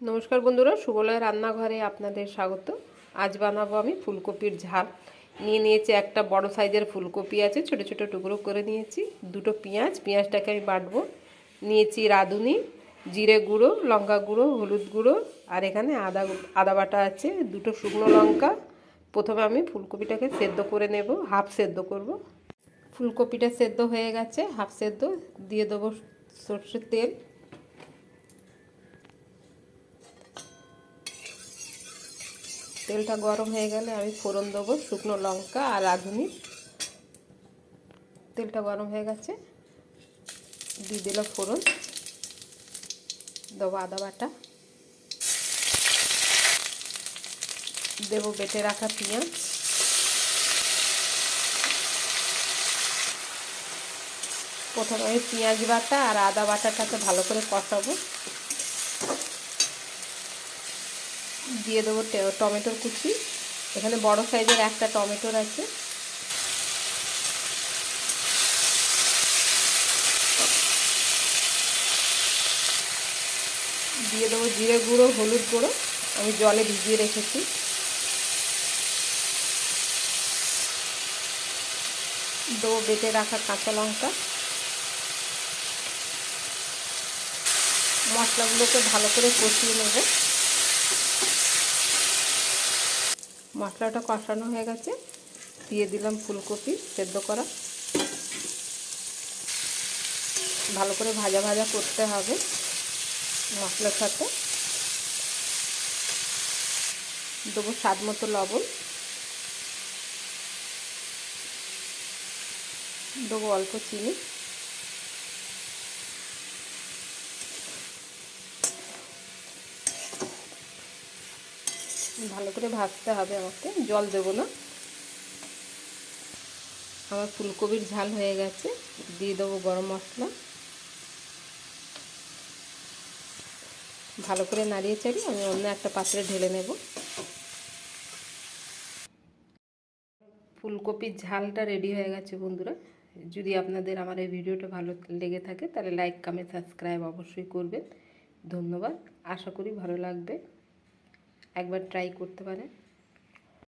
নমস্কার বন্ধুরা সুবলয় রান্নাঘরে আপনাদের স্বাগত। আজ বানাবো আমি ফুলকপির ঝাল। নিয়ে নিয়েছি একটা বড় সাইজের ফুলকপি আছে, ছোট ছোট টুকরো করে নিয়েছি। দুটো পেঁয়াজ, পেঁয়াজটাকে আমি বাটবো। নিয়েছি রাঁধুনি, জিরে গুঁড়ো, লঙ্কা গুঁড়ো, হলুদ গুঁড়ো, আর এখানে আদা আদা বাটা আছে, দুটো শুকনো লঙ্কা। প্রথমে আমি ফুলকপিটাকে সেদ্ধ করে নেব, হাফ সেদ্ধ করব। ফুলকপিটা সেদ্ধ হয়ে গেছে, হাফ সেদ্ধ। দিয়ে দেবো সর্ষের তেল। তেলটা গরম হয়ে গেলে আমি ফোড়ন দেবো শুকনো লঙ্কা আর রাঁধুনি তেলটা গরম হয়ে গেছে। দিয়ে দিলাম ফোড়ন। দেবো আদা বাটা। দেবো বেটে রাখা পেঁয়াজ। প্রথমে আমি পেঁয়াজ বাটা আর আদা বাটাটাকে ভালো করে কষাবো। দিয়ে দেবো টমেটোর কুচি। এখানে বড় সাইজের একটা টমেটোর আছে। দিয়ে দেবো জিরে গুঁড়ো, হলুদ গুঁড়ো। আমি জলে ভিজিয়ে রেখেছি। দেবো বেটে রাখা কাঁচা লঙ্কা। মশলাগুলোকে ভালো করে কষিয়ে নেব। মশলাটা কষানো হয়ে গেছে। দিয়ে দিলাম ফুলকপি সেদ্ধ করা। ভালো করে ভাজা ভাজা করতে হবে মশলার সাথে। দেবো স্বাদ মতো লবণ। দেবো অল্প চিনি। ভালো করে ভাজতে হবে আমাকে, জল দেবো না। আমার ফুলকপির ঝাল হয়ে গেছে, দিয়ে দেবো গরম মশলা। ভালো করে নাড়িয়ে চাড়িয়ে আমি অন্য একটা পাত্রে ঢেলে নেব। ফুলকপির ঝালটা রেডি হয়ে গেছে বন্ধুরা। যদি আপনাদের আমার এই ভিডিওটা ভালো লেগে থাকে, তাহলে লাইক, কমেন্ট, সাবস্ক্রাইব অবশ্যই করবেন। ধন্যবাদ, আশা করি ভালো লাগবে। একবার ট্রাই করতে পারেন।